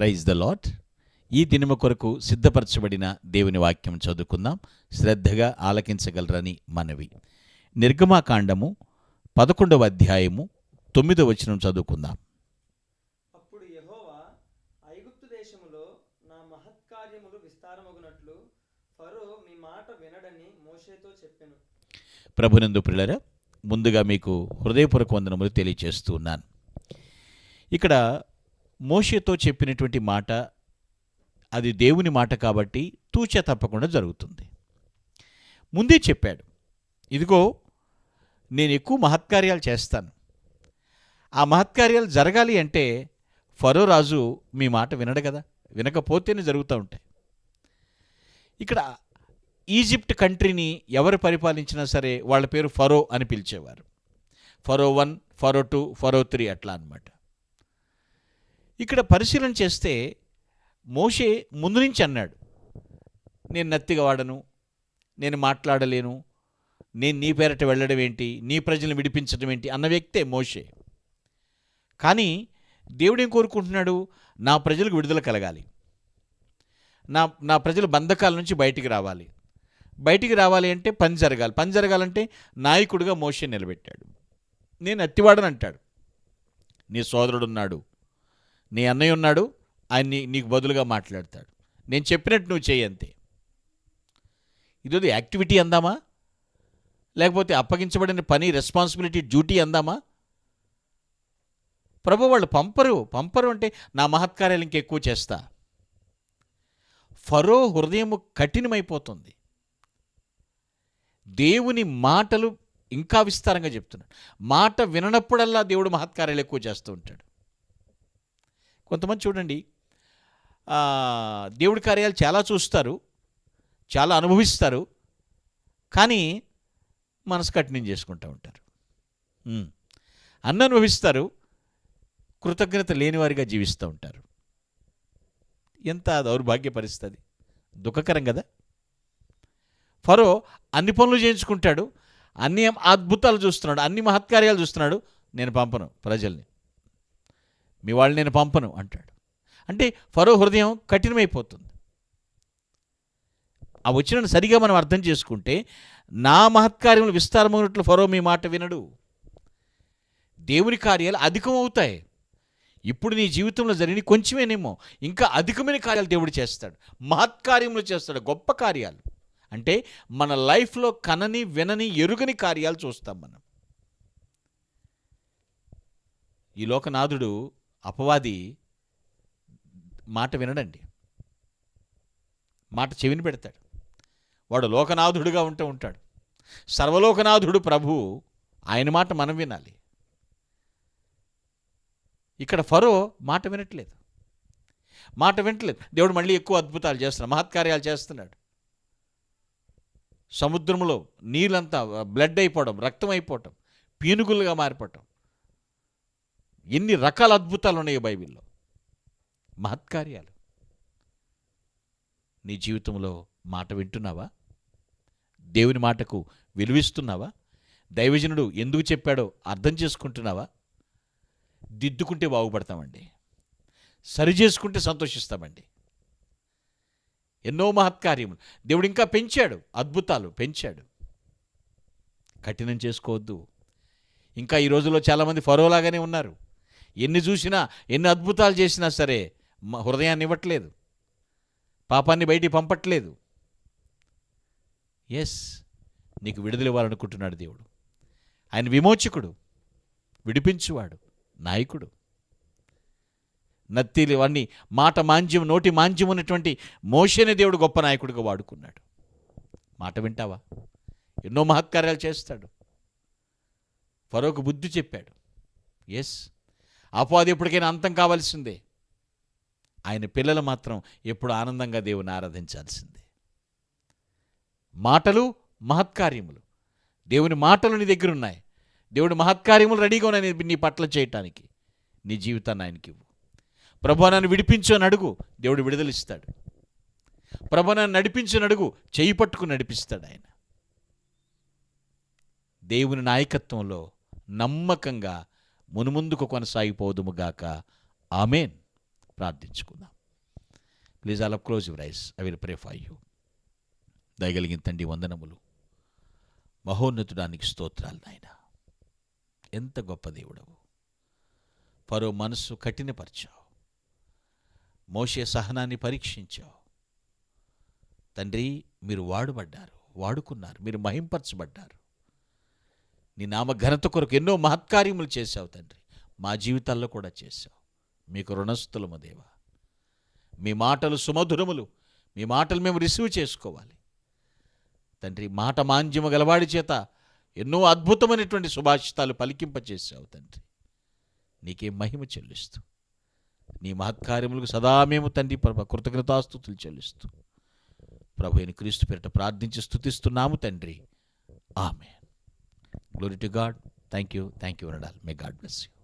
Praise the lot ఈ దినము కొరకు సిద్ధపరచబడిన దేవుని వాక్యం చదువుకుందాం. శ్రద్ధగా ఆలకించగలరని మనవి. నిర్గమాకాండము పదకొండవ అధ్యాయము తొమ్మిదవ వచనం చదువుకుందాం. అప్పుడు యెహోవా ఐగుప్తు దేశములో నా మహత్కార్యములు విస్తారమగునట్లు ఫరో మీ మాట వినడని మోషేతో చెప్పెను. ప్రభునందు పిల్లర ముందుగా మీకు హృదయపూర్వక వందనములు తెలియచేస్తూ ఉన్నాను. ఇక్కడ మోషేతో చెప్పినటువంటి మాట అది దేవుని మాట కాబట్టి తూచ తప్పకుండా జరుగుతుంది. ముందే చెప్పాడు ఇదిగో నేను ఎక్కువ మహత్కార్యాలు చేస్తాను. ఆ మహత్కార్యాలు జరగాలి అంటే ఫరో రాజు మీ మాట వినడు కదా వినకపోతేనే జరుగుతూ ఉంటాయి. ఇక్కడ ఈజిప్ట్ కంట్రీని ఎవరు పరిపాలించినా సరే వాళ్ళ పేరు ఫరో అని పిలిచేవారు. Pharaoh one Pharaoh two Pharaoh three అట్లా అన్నమాట. ఇక్కడ పరిశీలన చేస్తే మోషే ముందు నుంచి అన్నాడు నేను నత్తిగా వాడను నేను మాట్లాడలేను నేను నీ పేరట వెళ్ళడం ఏంటి నీ ప్రజలను విడిపించడం ఏంటి అన్న వ్యక్తే మోషే. కానీ దేవుడు ఏం కోరుకుంటున్నాడు? నా ప్రజలకు విడుదల కలగాలి. నా నా ప్రజలు బంధకాల నుంచి బయటికి రావాలి. బయటికి రావాలి అంటే పని జరగాలి. పని జరగాలంటే నాయకుడిగా మోషే నిలబెట్టాడు. నేను అత్తివాడని అంటాడు నీ సోదరుడున్నాడు. నీ అన్నయ్య ఉన్నాడు ఆయన నీ నీకు బదులుగా మాట్లాడతాడు. నేను చెప్పినట్టు నువ్వు చేయంతే ఇది యాక్టివిటీ అందామా? లేకపోతే అప్పగించబడిన పని రెస్పాన్సిబిలిటీ డ్యూటీ అందామా? ప్రభు వాళ్ళు పంపరు పంపరు అంటే నా మహత్కార్యాలు ఇంకెక్కువ చేస్తా. ఫరో హృదయము కఠినమైపోతుంది. దేవుని మాటలు ఇంకా విస్తారంగా చెప్తున్నాడు. మాట విననప్పుడల్లా దేవుడు మహత్కార్యాలు ఎక్కువ చేస్తూ ఉంటాడు. కొంతమంది చూడండి దేవుడి కార్యాలు చాలా చూస్తారు చాలా అనుభవిస్తారు కానీ మనసు కఠినం చేసుకుంటూ ఉంటారు. అన్న అనుభవిస్తారు కృతజ్ఞత లేనివారిగా జీవిస్తూ ఉంటారు. ఎంత దౌర్భాగ్య పరిస్థితి. దుఃఖకరం కదా. ఫరో అన్ని పనులు చేయించుకుంటాడు అన్ని అద్భుతాలు చూస్తున్నాడు అన్ని మహత్కార్యాలు చూస్తున్నాడు నేను పంపను ప్రజల్ని. మీ వాళ్ళు నేను పంపను అంటాడు. అంటే ఫరో హృదయం కఠినమైపోతుంది. ఆ వచ్చిన సరిగా మనం అర్థం చేసుకుంటే నా మహత్కార్యములు విస్తారమైనట్లు ఫరో మీ మాట వినడు. దేవుని కార్యాలు అధికమవుతాయి. ఇప్పుడు నీ జీవితంలో జరిగిన కొంచెమేనేమో ఇంకా అధికమైన కార్యాలు దేవుడు చేస్తాడు. మహత్కార్యములు చేస్తాడు గొప్ప కార్యాలు. అంటే మన లైఫ్లో కనని వినని ఎరుగని కార్యాలు చూస్తాం మనం. ఈ లోకనాథుడు అపవాది మాట వినడండి. మాట చెవిని పెడతాడు. వాడు లోకనాథుడుగా ఉంటూ ఉంటాడు. సర్వలోకనాథుడు ప్రభు ఆయన మాట మనం వినాలి. ఇక్కడ ఫరో మాట వినట్లేదు. మాట వినట్లేదు. దేవుడు మళ్ళీ ఎక్కువ అద్భుతాలు చేస్తున్నాడు. మహత్కార్యాలు చేస్తున్నాడు. సముద్రంలో నీళ్ళంతా బ్లడ్ అయిపోవడం రక్తం అయిపోవటం పీనుగులుగా మారిపోవటం. ఎన్ని రకాల అద్భుతాలు ఉన్నాయి బైబిల్లో. మహత్కార్యాలు నీ జీవితంలో మాట వింటున్నావా? దేవుని మాటకు విలువిస్తున్నావా? దైవజనుడు ఎందుకు చెప్పాడో అర్థం చేసుకుంటున్నావా? దిద్దుకుంటే బాగుపడతామండి. సరి చేసుకుంటే సంతోషిస్తామండి. ఎన్నో మహత్కార్యములు దేవుడు ఇంకా పెంచాడు అద్భుతాలు పెంచాడు. కఠినం చేసుకోవద్దు. ఇంకా ఈ రోజుల్లో చాలామంది ఫరోలాగానే ఉన్నారు. ఎన్ని చూసినా ఎన్ని అద్భుతాలు చేసినా సరే మ- హృదయాన్ని ఇవ్వట్లేదు. పాపాన్ని బయటికి పంపట్లేదు. ఎస్ నీకు విడుదల ఇవ్వాలనుకుంటున్నాడు దేవుడు. ఆయన విమోచకుడు విడిపించువాడు నాయకుడు. నత్తిలు అన్ని మాట మాంజ్యం నోటి మాంజ్యం ఉన్నటువంటి మోషేని దేవుడు గొప్ప నాయకుడిగా వాడుకున్నాడు. మాట వింటావా? ఎన్నో మహత్కార్యాలు చేస్తాడు. ఫరోకు బుద్ధి చెప్పాడు. ఎస్ అపవాది ఎప్పటికైనా అంతం కావాల్సిందే. ఆయన పిల్లలు మాత్రం ఎప్పుడు ఆనందంగా దేవుని ఆరాధించాల్సిందే. మాటలు మహత్కార్యములు. దేవుని మాటలు నీ దగ్గర ఉన్నాయి దేవుడి మహత్కార్యములు రెడీగా ఉన్నాయి నీ- పట్ల చేయటానికి. నీ జీవితాన్ని ఆయనకి ఇవ్వు. ప్రభు నన్ను విడిపించు అని అడుగు దేవుడు విడుదలిస్తాడు. ప్రభు నన్ను నడిపించిన అడుగు చేయి పట్టుకుని నడిపిస్తాడు ఆయన. దేవుని నాయకత్వంలో నమ్మకంగా మునుముందుకు కొనసాగిపోదుముగాక ఆమెన్. ప్రార్థించుకుందాం. ప్లీజ్ అలా close your eyes. I will pray for you. దయగలిగిన తండ్రి వందనములు. మహోన్నతుడానికి స్తోత్రాలు నాయన. ఎంత గొప్ప దేవుడవు. పరో మనస్సు కఠినపరిచావు. మోషే సహనాన్ని పరీక్షించావు. తండ్రి మీరు వాడుబడ్డారు వాడుకున్నారు మీరు మహింపరచబడ్డారు. నీ నామ ఘనత కొరకు ఎన్నో మహత్కార్యములు చేశావు తండ్రి. మా జీవితాల్లో కూడా చేశావు. మీకు రుణస్థులము దేవా. మీ మాటలు సుమధురములు. మీ మాటలు మేము రిసీవ్ చేసుకోవాలి. తండ్రి మాట మాంద్యము గలవాడి చేత ఎన్నో అద్భుతమైనటువంటి సుభాషితాలు పలికింపచేసావు తండ్రి. నీకే మహిమ చెల్లిస్తూ నీ మహత్కార్యములకు సదా మేము తండ్రి ప్రభ కృతజ్ఞతాస్థుతులు చెల్లిస్తూ ప్రభు అయిన క్రీస్తు పేరిట ప్రార్థించి స్థుతిస్తున్నాము తండ్రి. ఆమె Glory to God. Thank you. Thank you, Nadal. May God bless you.